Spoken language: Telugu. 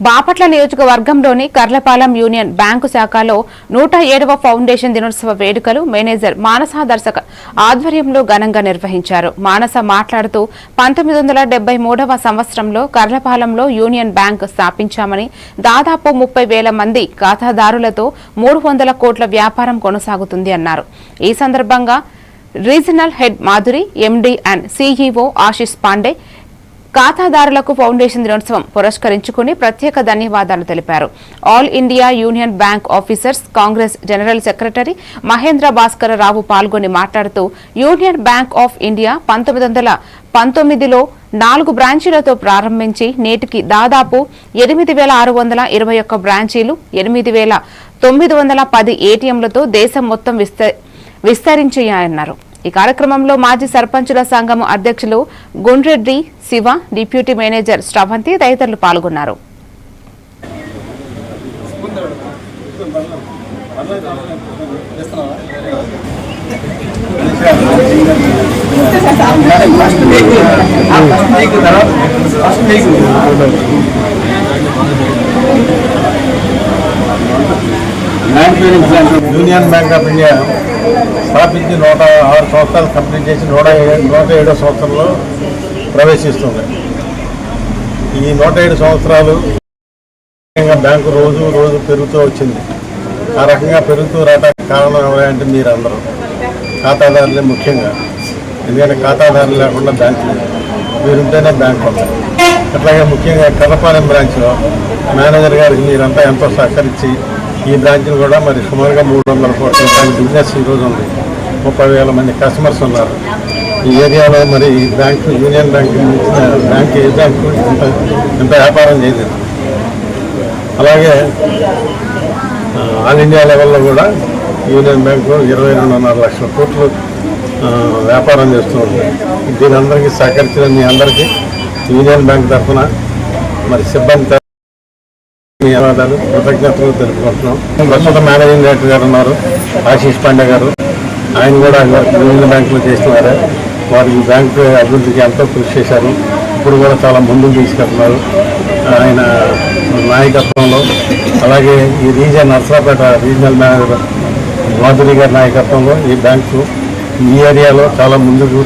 బాపట్ల నియోజకవర్గంలోని కర్లపాలెం యూనియన్ బ్యాంకు శాఖలో నూట ఏడవ ఫౌండేషన్ దినోత్సవ వేడుకలు మేనేజర్ మానస దర్శక ఆధ్వర్యంలో ఘనంగా నిర్వహించారు. మానస మాట్లాడుతూ పంతొమ్మిది వందల డెబ్బై మూడవ సంవత్సరంలో కర్లపాలెంలో యూనియన్ బ్యాంక్ స్థాపించామని దాదాపు ముప్పై వేల మంది ఖాతాదారులతో మూడు వందల కోట్ల వ్యాపారం కొనసాగుతుంది అన్నారు. ఈ సందర్భంగా regional head Madhuri MD and CEO Ashish Pandey ఖాతాదారులకు ఫౌండేషన్ దినోత్సవం పురస్కరించుకుని ప్రత్యేక ధన్యవాదాలు తెలిపారు. All India union bank officers congress general secretary Mahendra Bhaskara Rao పాల్గొని మాట్లాడుతూ యూనియన్ బ్యాంక్ ఆఫ్ ఇండియా పంతొమ్మిది వందల పంతొమ్మిదిలో నాలుగు బ్రాంచీలతో ప్రారంభించి నేటికి దాదాపు ఎనిమిది వేల ఆరు వందల ఇరవై ఒక్క బ్రాంచీలు ఎనిమిది వేల తొమ్మిది వందల పది ఏటీఎంలతో దేశం మొత్తం విస్త విస్తరించాయన్నారు. ఈ కార్యక్రమంలో మాజీ సర్పంచుల సంఘం అధ్యక్షులు గుండ్రెడ్డి శివ డిప్యూటీ మేనేజర్ శ్రవంతి తదితరులు పాల్గొన్నారు యూనియన్ బ్యాంక్ ఆఫ్ ఇండియా స్థాపించి నూట ఆరు సంవత్సరాలు కంప్లీట్ చేసి నూట నూట ఏడో సంవత్సరంలో ప్రవేశిస్తుంది. ఈ నూట ఏడు సంవత్సరాలు ముఖ్యంగా బ్యాంకు రోజు రోజు పెరుగుతూ వచ్చింది. ఆ రకంగా పెరుగుతూ రావడానికి కారణం ఎవరంటే మీరందరూ. ఖాతాదారులే ముఖ్యంగా. ఎందుకంటే ఖాతాదారులు లేకుండా బ్యాంకు లేదు. మీరుంటేనే బ్యాంక్ ఉంది అట్లాగే ముఖ్యంగా కడపాలెం బ్రాంచ్లో మేనేజర్ గారికి మీరంతా ఎంతో సహకరించి ఈ బ్రాంచ్లు కూడా మరి సుమారుగా మూడు వందల కోట్ల రూపాయల బిజినెస్ ఈరోజు ఉంది. ముప్పై వేల మంది కస్టమర్స్ ఉన్నారు. ఈ ఏరియాలో మరి ఈ బ్యాంకు యూనియన్ బ్యాంక్ బ్యాంక్ ఏ బ్యాంకు ఇంత ఇంత వ్యాపారం చేయలేదు. అలాగే ఆల్ ఇండియా లెవెల్లో కూడా యూనియన్ బ్యాంకు ఇరవై రెండున్నర లక్షల కోట్లు వ్యాపారం చేస్తూ ఉంది. దీని అందరికీ సహకరించిన మీ అందరికీ యూనియన్ బ్యాంక్ తరఫున మరి సిబ్బంది ధన్యవాదాలు. కృతజ్ఞతలు తెలుపుకుంటున్నాం. ప్రస్తుత మేనేజింగ్ డైరెక్టర్ గారు ఉన్నారు ఆశీష్ పాండే గారు. ఆయన కూడా యూనియన్ బ్యాంకులో చేస్తున్నారు. వారి బ్యాంకు అభివృద్ధికి ఎంతో కృషి చేశారు. ఇప్పుడు కూడా చాలా ముందుకు తీసుకెళ్తున్నారు. ఆయన నాయకత్వంలో అలాగే ఈ region Narsaraopet regional manager Madhuri గారి నాయకత్వంలో ఈ బ్యాంకు ఈ ఏరియాలో చాలా ముందుకు